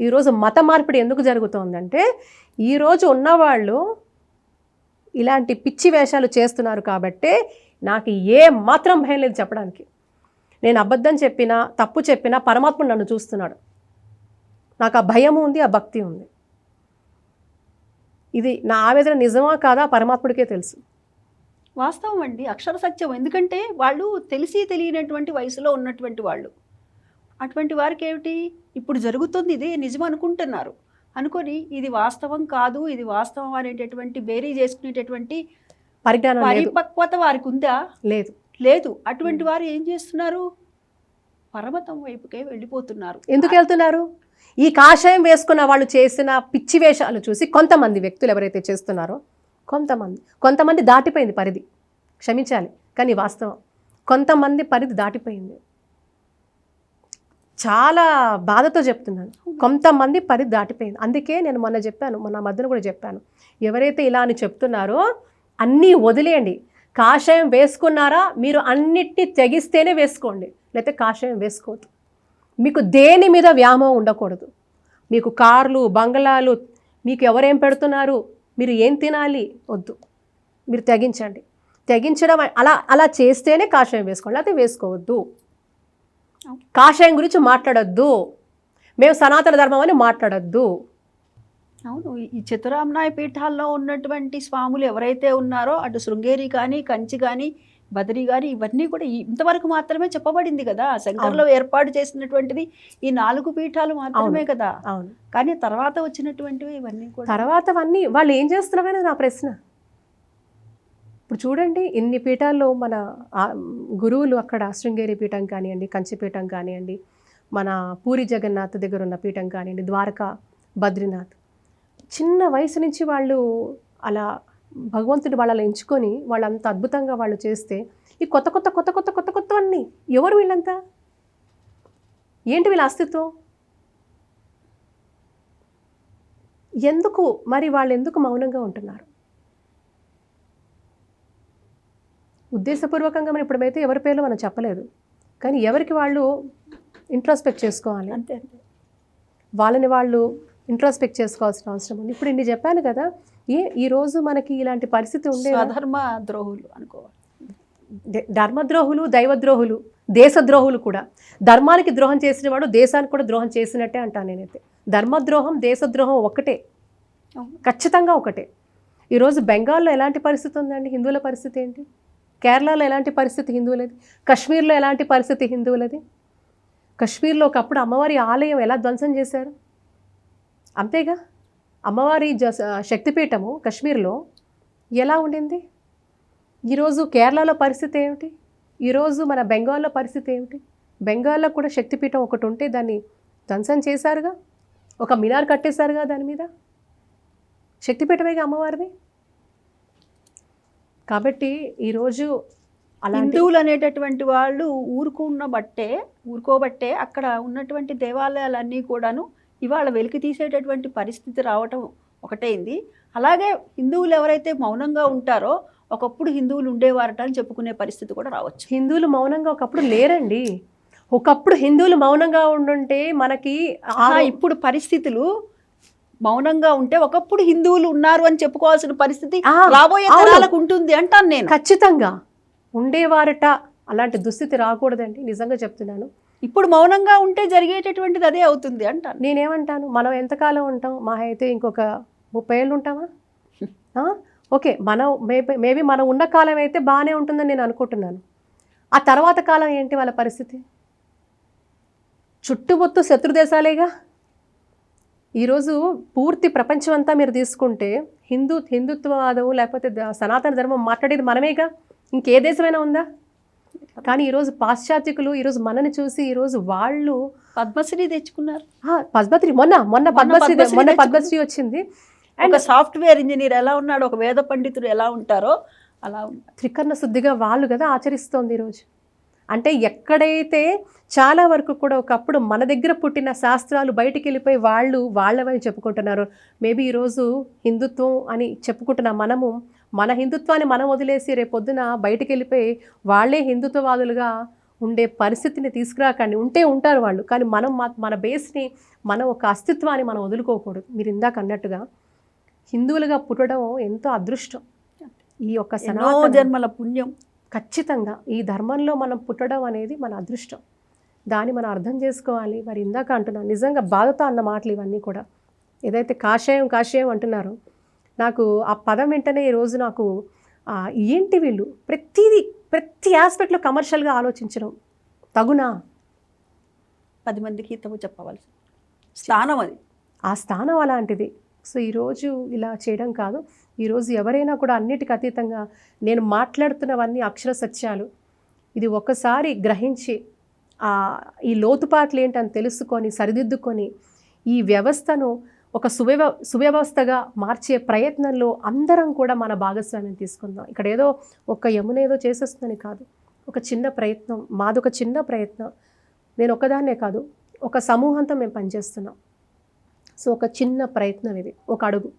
ఈరోజు మత మార్పిడి ఎందుకు జరుగుతోందంటే ఈరోజు ఉన్నవాళ్ళు ఇలాంటి పిచ్చి వేషాలు చేస్తున్నారు కాబట్టే నాకు ఏ మాత్రం భయం లేదు చెప్పడానికి. నేను అబద్ధం చెప్పినా తప్పు చెప్పినా పరమాత్ముడు నన్ను చూస్తున్నాడు. నాకు ఆ భయం ఉంది ఆ భక్తి ఉంది. ఇది నా ఆవేదన నిజమా కాదా పరమాత్ముడికే తెలుసు. వాస్తవం అండి అక్షర సత్యం. ఎందుకంటే వాళ్ళు తెలిసి తెలియనటువంటి వయసులో ఉన్నటువంటి వాళ్ళు. అటువంటి వారికి ఏమిటి ఇప్పుడు జరుగుతుంది ఇదే నిజం అనుకుంటున్నారు అనుకొని ఇది వాస్తవం కాదు ఇది వాస్తవం అనేటటువంటి బేరీ చేసుకునేటటువంటి పరిజ్ఞానం పరిపక్వత వారికి ఉందా లేదు. లేదు. అటువంటి వారు ఏం చేస్తున్నారు? పరమతం వైపుకే వెళ్ళిపోతున్నారు. ఎందుకు వెళ్తున్నారు? ఈ కాషాయం వేసుకున్న వాళ్ళు చేసిన పిచ్చి వేషాలు చూసి కొంతమంది వ్యక్తులు ఎవరైతే చేస్తున్నారో కొంతమంది కొంతమంది దాటిపోయింది పరిధి. క్షమించాలి కానీ వాస్తవం. కొంతమంది పరిధి దాటిపోయింది. చాలా బాధతో చెప్తున్నాను. కొంతమంది పరిధి దాటిపోయింది. అందుకే నేను మొన్న చెప్పాను మొన్న మధ్యన కూడా చెప్పాను. ఎవరైతే ఇలా అని చెప్తున్నారో అన్నీ వదిలేయండి. కాషాయం వేసుకున్నారా మీరు అన్నిటినీ తెగిస్తేనే వేసుకోండి. లేకపోతే కాషాయం వేసుకోవద్దు. మీకు దేని మీద వ్యామోహం ఉండకూడదు. మీకు కార్లు బంగ్లాలు మీకు ఎవరేం పెడుతున్నారు మీరు ఏం తినాలి వద్దు. మీరు తెగించండి. తెగించడం అలా అలా చేస్తేనే కాషాయం వేసుకోండి. లేకపోతే వేసుకోవద్దు. కాషాయం గురించి మాట్లాడొద్దు. మేము సనాతన ధర్మం అని మాట్లాడొద్దు. అవును ఈ చతురామ్నాయ పీఠాల్లో ఉన్నటువంటి స్వాములు ఎవరైతే ఉన్నారో అటు శృంగేరి కానీ కంచి కానీ బదరి కానీ ఇవన్నీ కూడా ఇంతవరకు మాత్రమే చెప్పబడింది కదా. శంకర్లో ఏర్పాటు చేసినటువంటిది ఈ నాలుగు పీఠాలు మాత్రమే. కదా. అవును. కానీ తర్వాత వచ్చినటువంటివి ఇవన్నీ కూడా తర్వాతవన్నీ వాళ్ళు ఏం చేస్తున్నారనేది నా ప్రశ్న. ఇప్పుడు చూడండి ఇన్ని పీఠాల్లో మన గురువులు అక్కడ శృంగేరి పీఠం కానివ్వండి కంచిపీఠం కానివ్వండి మన పూరి జగన్నాథ్ దగ్గర ఉన్న పీఠం కానివ్వండి ద్వారకా బద్రీనాథ్. చిన్న వయసు నుంచి వాళ్ళు అలా భగవంతుడు వాళ్ళని ఎంచుకొని వాళ్ళు అంత అద్భుతంగా వాళ్ళు చేస్తే ఈ కొత్త కొత్త కొత్త కొత్త కొత్త కొత్త అన్నీ ఎవరు వీళ్ళంతా? ఏంటి వీళ్ళ అస్తిత్వం? ఎందుకు మరి వాళ్ళు ఎందుకు మౌనంగా ఉంటున్నారు? ఉద్దేశపూర్వకంగా మనం ఇప్పుడైతే ఎవరి పేర్లు మనం చెప్పలేదు. కానీ ఎవరికి వాళ్ళు ఇంట్రాస్పెక్ట్ చేసుకోవాలి? అంతే వాళ్ళని వాళ్ళు ఇంట్రాస్పెక్ట్ చేసుకోవాల్సిన అవసరం ఉంది. ఇప్పుడు ఇన్ని చెప్పాను కదా ఏ ఈరోజు మనకి ఇలాంటి పరిస్థితి ఉండే స్వధర్మ ద్రోహులు అనుకోవాలి. ధర్మద్రోహులు దైవద్రోహులు దేశద్రోహులు కూడా. ధర్మానికి ద్రోహం చేసిన వాడు దేశానికి కూడా ద్రోహం చేసినట్టే అంటాను నేనైతే. ధర్మద్రోహం దేశద్రోహం ఒకటే. ఖచ్చితంగా ఒకటే. ఈరోజు బెంగాల్లో ఎలాంటి పరిస్థితి ఉందండి? హిందువుల పరిస్థితి ఏంటి? కేరళలో ఎలాంటి పరిస్థితి హిందువులది? కశ్మీర్లో ఎలాంటి పరిస్థితి హిందువులది? కశ్మీర్లో ఒకప్పుడు అమ్మవారి ఆలయం ఎలా ధ్వంసం చేశారు? అంతేగా? అమ్మవారి జ శక్తిపీఠము కశ్మీర్లో ఎలా ఉండింది? ఈరోజు కేరళలో పరిస్థితి ఏమిటి? ఈరోజు మన బెంగాల్లో పరిస్థితి ఏమిటి? బెంగాల్లో కూడా శక్తిపీఠం ఒకటి ఉంటే దాన్ని ధ్వంసం చేశారుగా? ఒక మినార్ కట్టేశారుగా దాని మీద? శక్తిపీఠమేగా అమ్మవారిది? కాబట్టి ఈరోజు హిందువులు అనేటటువంటి వాళ్ళు ఊరుకున్న బట్టే ఊరుకోబట్టే అక్కడ ఉన్నటువంటి దేవాలయాలన్నీ కూడాను ఇవాళ వెలికి తీసేటటువంటి పరిస్థితి రావటం ఒకటైంది అలాగే హిందువులు ఎవరైతే మౌనంగా ఉంటారో ఒకప్పుడు హిందువులు ఉండేవారట అని చెప్పుకునే పరిస్థితి కూడా రావచ్చు. హిందువులు మౌనంగా ఒకప్పుడు లేరండి. ఒకప్పుడు హిందువులు మౌనంగా ఉండుంటే మనకి ఇప్పుడు పరిస్థితులు మౌనంగా ఉంటే ఒకప్పుడు హిందువులు ఉన్నారు అని చెప్పుకోవాల్సిన పరిస్థితి రాబోయే. తరాలకు ఉంటుంది అంటాను నేను. ఖచ్చితంగా. ఉండేవారట అలాంటి దుస్థితి రాకూడదండి నిజంగా చెప్తున్నాను. ఇప్పుడు మౌనంగా ఉంటే జరిగేటటువంటిది అదే అవుతుంది అంటాను. నేనేమంటాను మనం ఎంతకాలం ఉంటాం? మా అయితే ఇంకొక ముప్పై ఏళ్ళు ఉంటామా? ఓకే మనం మేబీ మేబీ మనం ఉన్న కాలం అయితే బాగానే ఉంటుందని నేను అనుకుంటున్నాను. ఆ తర్వాత కాలం ఏంటి వాళ్ళ పరిస్థితి? చుట్టుముత్తు శత్రు దేశాలేగా? ఈరోజు పూర్తి ప్రపంచం అంతా మీరు తీసుకుంటే హిందూ హిందుత్వవాదం లేకపోతే సనాతన ధర్మం మాట్లాడేది మనమేగా? ఇంకే దేశమైనా ఉందా? కానీ ఈరోజు పాశ్చాత్యకులు ఈరోజు మనని చూసి ఈరోజు వాళ్ళు పద్మశ్రీ తెచ్చుకున్నారు. పద్మశ్రీ మొన్న మొన్న పద్మశ్రీ మొన్న. పద్మశ్రీ వచ్చింది. ఒక సాఫ్ట్వేర్ ఇంజనీర్ ఎలా ఉన్నాడు? ఒక వేద పండితుడు ఎలా ఉంటారో అలా త్రికరణ శుద్ధిగా వాళ్ళు కదా ఆచరిస్తోంది ఈరోజు. అంటే ఎక్కడైతే చాలా వరకు కూడా ఒకప్పుడు మన దగ్గర పుట్టిన శాస్త్రాలు బయటికి వెళ్ళిపోయి వాళ్ళు వాళ్ళవని చెప్పుకుంటున్నారు. మేబీ ఈరోజు హిందుత్వం అని చెప్పుకుంటున్న మనము మన హిందుత్వాన్ని మనం వదిలేసి రేపొద్దున బయటికి వెళ్ళిపోయి వాళ్ళే హిందుత్వవాదులుగా ఉండే పరిస్థితిని తీసుకురాకండి. ఉంటే ఉంటారు వాళ్ళు కానీ మనం మా- మన బేస్ని మన ఒక అస్తిత్వాన్ని మనం వదులుకోకూడదు. మీరు ఇందాక అన్నట్టుగా హిందువులుగా పుట్టడం ఎంతో అదృష్టం. ఈ యొక్క జన్మల పుణ్యం ఖచ్చితంగా ఈ ధర్మంలో మనం పుట్టడం అనేది మన అదృష్టం. దాన్ని మనం అర్థం చేసుకోవాలి. మరి ఇందాక అంటున్నాను నిజంగా బాధతో అన్న మాటలు ఇవన్నీ కూడా. ఏదైతే కాషాయం కాషాయం అంటున్నారో నాకు ఆ పదం వెంటనే ఈరోజు నాకు ఏంటి వీళ్ళు? ప్రతిదీ ప్రతి ఆస్పెక్ట్లో కమర్షియల్గా ఆలోచించడం. తగునా? పది మందికి హితవు చెప్పవలసి. స్థానం అది. ఆ స్థానం అలాంటిది. సో ఈరోజు ఇలా చేయడం కాదు. ఈరోజు ఎవరైనా కూడా అన్నిటికీ అతీతంగా నేను మాట్లాడుతున్నవన్నీ అక్షర సత్యాలు. ఇది ఒక్కసారి గ్రహించి ఆ, ఈ లోతుపాట్లు ఏంటని తెలుసుకొని సరిదిద్దుకొని ఈ వ్యవస్థను ఒక సువ్యవ సువ్యవస్థగా మార్చే ప్రయత్నంలో అందరం కూడా మన భాగస్వామ్యం తీసుకుందాం. ఇక్కడ ఏదో ఒక యమున ఏదో చేసేస్తుందని కాదు. ఒక చిన్న ప్రయత్నం మాదొక చిన్న ప్రయత్నం. నేను ఒకదాన్నే కాదు ఒక సమూహంతో మేము పనిచేస్తున్నాం. సో ఒక చిన్న ప్రయత్నం ఇది ఒక అడుగు.